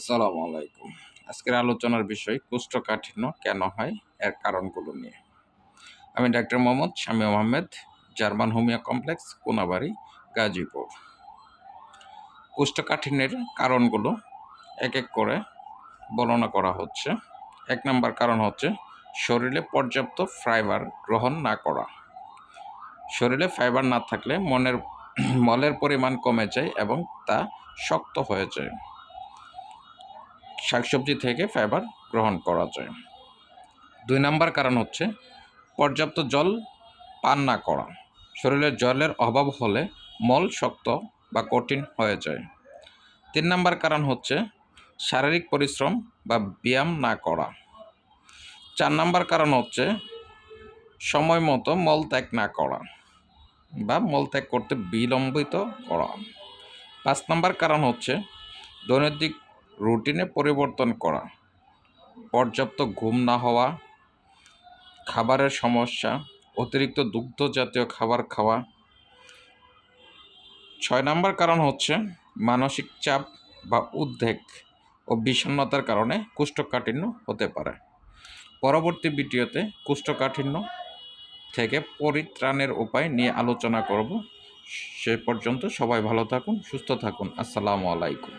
আসসালামু আলাইকুম। আজকের আলোচনার বিষয়, কোষ্ঠকাঠিন্য কেন হয়? এর কারণগুলো নিয়ে। আমি doctor Mohammad Shamim Ahmed, German Homoeo Complex, Konabari, Gazipur. কোষ্ঠকাঠিন্যের কারণগুলো এক এক করে বর্ণনা করা হচ্ছে। এক নম্বর কারণ হচ্ছে শরীরে পর্যাপ্ত ফাইবার গ্রহণ না করা। শরীরে ফাইবার না থাকলে মনের, মলের পরিমাণ কমে যায় এবং তা শক্ত হয়ে যায়। শাকসবজি থেকে ফাইবার গ্রহণ করা যায়। দুই নাম্বার কারণ হচ্ছে, পর্যাপ্ত জল পান না করা। শরীরে জলের অভাব হলে মল শক্ত বা কঠিন হয়ে যায়। তিন নাম্বার কারণ হচ্ছে, শারীরিক পরিশ্রম বা ব্যায়াম না করা। চার নাম্বার কারণ হচ্ছে, সময় মতো মল ত্যাগ না করা বা মল ত্যাগ করতে বিলম্বিত করা। পাঁচ নাম্বার কারণ হচ্ছে, দৈনন্দিন রুটিনে পরিবর্তন করা, পর্যাপ্ত ঘুম না হওয়া, খাবারের সমস্যা, অতিরিক্ত দুগ্ধ জাতীয় খাবার খাওয়া। ছয় নম্বর কারণ হচ্ছে মানসিক চাপ বা উদ্বেগ ও বিষণ্ণতার কারণে কুষ্ঠকাঠিন্য হতে পারে। পরবর্তী ভিডিওতে কুষ্ঠকাঠিন্য থেকে পরিত্রাণের উপায় নিয়ে আলোচনা করব। সে পর্যন্ত সবাই ভালো থাকুন, সুস্থ থাকুন। আসসালামু আলাইকুম।